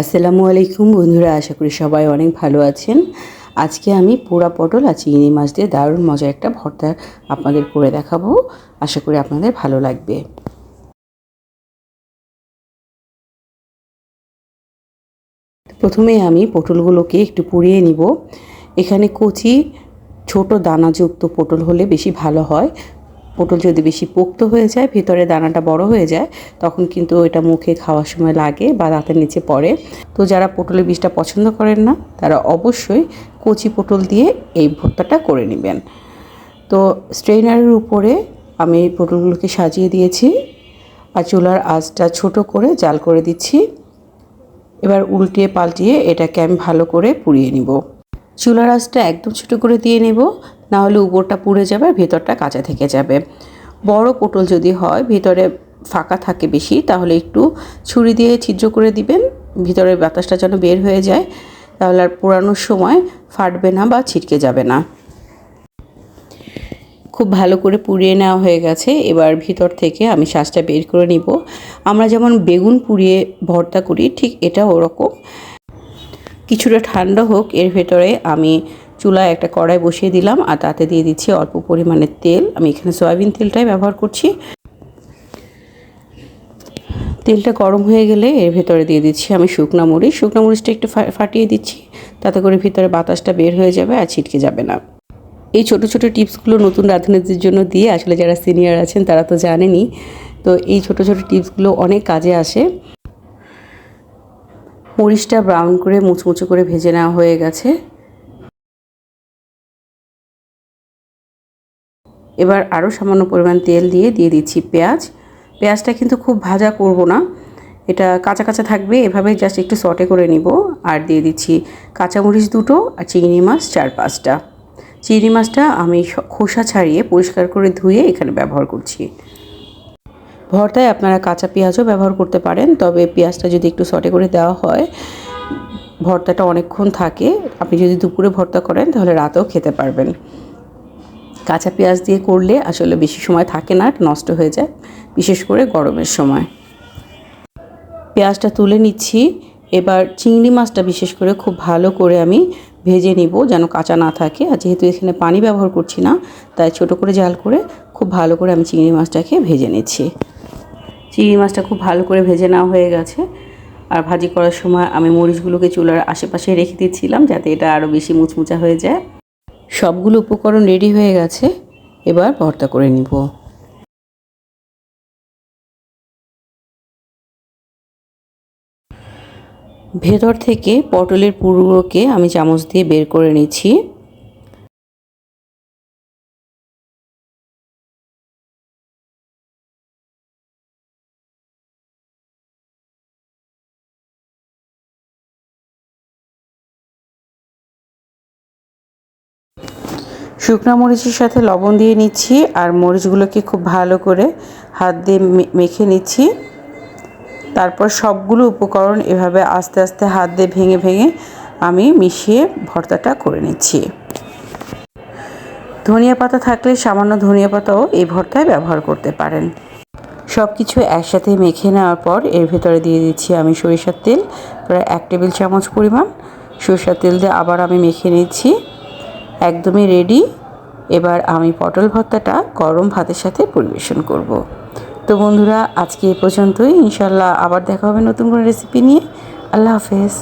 আসসালামু আলাইকুম বন্ধুরা, আশা করি সবাই অনেক ভালো আছেন। আজকে আমি পোড়া পটল আর চিংড়ি মাছ দিয়ে দারুণ মজার একটা ভর্তা আপনাদের করে দেখাবো। আশা করি আপনাদের ভালো লাগবে। প্রথমে আমি পটলগুলোকে একটু পুড়িয়ে নিব। এখানে কচি ছোট দানাযুক্ত পটল হলে বেশি ভালো হয়। পটল যদি বেশি পোক্ত হয়ে যায়, ভিতরে দানাটা বড় হয়ে যায়, তখন কিন্তু এটা মুখে খাওয়ার সময় লাগে বা দাঁতের নিচে পড়ে। তো যারা পটলের বীজটা পছন্দ করেন না, তারা অবশ্যই কচি পটল দিয়ে এই ভর্তাটা করে নেবেন। তো স্ট্রেনারের উপরে আমি এই পটলগুলোকে সাজিয়ে দিয়েছি আর চুলার আঁচটা ছোট করে জাল করে দিচ্ছি। এবার উল্টিয়ে পাল্টিয়ে এটাকে আমি ভালো করে পুড়িয়ে নিব। চুলার আঁচটা একদম ছোটো করে দিয়ে নেব। না হলে উপরটা পুড়ে যাবে আর ভেতরটা কাঁচা থেকে যাবে। বড় পটল যদি হয়, ভেতরে ফাঁকা থাকে বেশি, তাহলে একটু ছুরি দিয়ে ছিদ্র করে দিবেন, ভিতরের বাতাসটা যেন বের হয়ে যায়, তাহলে আর পোড়ানোর সময় ফাটবে না বা ছিটকে যাবে না। খুব ভালো করে পুড়িয়ে নেওয়া হয়ে গেছে, এবার ভিতর থেকে আমি শ্বাসটা বের করে নিব। আমরা যেমন বেগুন পুড়িয়ে ভর্তা করি, ঠিক এটা ওরকম। কিছুটা ঠান্ডা হোক, এর ভেতরে আমি চুলায় একটা কড়াই বসিয়ে দিলাম আর তাতে দিয়ে দিচ্ছি অল্প পরিমাণে তেল। আমি এখানে সয়াবিন তেলটাই ব্যবহার করছি। তেলটা গরম হয়ে গেলে এর ভেতরে দিয়ে দিচ্ছি আমি শুকনা মরিচ। শুকনো মরিচটা একটু ফাটিয়ে দিচ্ছি, তাতে করে ভিতরে বাতাসটা বের হয়ে যাবে আর ছিটকে যাবে না। এই ছোট ছোট টিপসগুলো নতুন রাঁধুনিদের জন্য দিয়ে আসলে যারা সিনিয়র আছেন তারা তো জানেনই। তো এই ছোট ছোট টিপসগুলো অনেক কাজে আসে। মরিচটা ব্রাউন করে মুচমুচো করে ভেজে নেওয়া হয়ে গেছে। এবার আরও সামান্য পরিমাণ তেল দিয়ে দিয়ে দিচ্ছি পেঁয়াজ। পেঁয়াজটা কিন্তু খুব ভাজা করব না। এটা কাঁচা কাঁচা থাকবে, এভাবে জাস্ট একটু সটে করে নিব। আর দিয়ে দিচ্ছি কাঁচামরিচ দুটো আর চিংড়ি মাছ চার পাঁচটা। চিংড়ি মাছটা আমি খোসা ছাড়িয়ে পরিষ্কার করে ধুয়ে এখানে ব্যবহার করছি। ভর্তায় আপনারা কাঁচা পেঁয়াজও ব্যবহার করতে পারেন, তবে পেঁয়াজটা যদি একটু সটে করে দেওয়া হয়, ভর্তাটা অনেকক্ষণ থাকে। আপনি যদি দুপুরে ভর্তা করেন, তাহলে রাতেও খেতে পারবেন। কাঁচা পেঁয়াজ দিয়ে করলে আসলে বেশি সময় থাকে না নষ্ট হয়ে যায়, বিশেষ করে গরমের সময়। পেঁয়াজটা তুলে নিচ্ছি। এবার চিংড়ি মাছটা বিশেষ করে খুব ভালো করে আমি ভেজে নিব যেন কাঁচা না থাকে। আর যেহেতু এখানে পানি ব্যবহার করছি না, তাই ছোট করে জাল করে খুব ভালো করে আমি চিংড়ি মাছটাকে ভেজে নিচ্ছি। চিংড়ি মাছটা খুব ভালো করে ভেজে নেওয়া হয়ে গেছে। আর ভাজি করার সময় আমি মরিচগুলোকে চুলার আশেপাশে রেখে দিচ্ছিলাম যাতে এটা আরও বেশি মুচমুচা হয়ে যায়। সবগুলো উপকরণ রেডি হয়ে গেছে, এবার ভর্তা করে নিব। ভেতর থেকে পটলের পুরুকে আমি চামচ দিয়ে বের করে নিচ্ছি। শুকনো মরিচের সাথে লবণ দিয়ে নিচ্ছি আর মরিচগুলোকে খুব ভালো করে হাত দিয়ে মেখে নিচ্ছি। তারপর সবগুলো উপকরণ এভাবে আস্তে আস্তে হাত দিয়ে ভেঙে ভেঙে আমি মিশিয়ে ভর্তাটা করে নিচ্ছি। ধনিয়া পাতা থাকলে সামান্য ধনিয়া পাতাও এই ভর্তায় ব্যবহার করতে পারেন। সব কিছু একসাথে মেখে নেওয়ার পর এর ভেতরে দিয়ে দিচ্ছি আমি সরিষার তেল, প্রায় এক টেবিল চামচ পরিমাণ। সরিষার তেল দিয়ে আবার আমি মেখে নিচ্ছি। একদমই রেডি এবার আমি পটল ভর্তাটা গরম ভাতের সাথে পরিবেশন করব। তো বন্ধুরা, আজকে এ পর্যন্তই। ইনশাল্লাহ আবার দেখা হবে নতুন কোনো রেসিপি নিয়ে। আল্লাহ হাফেজ।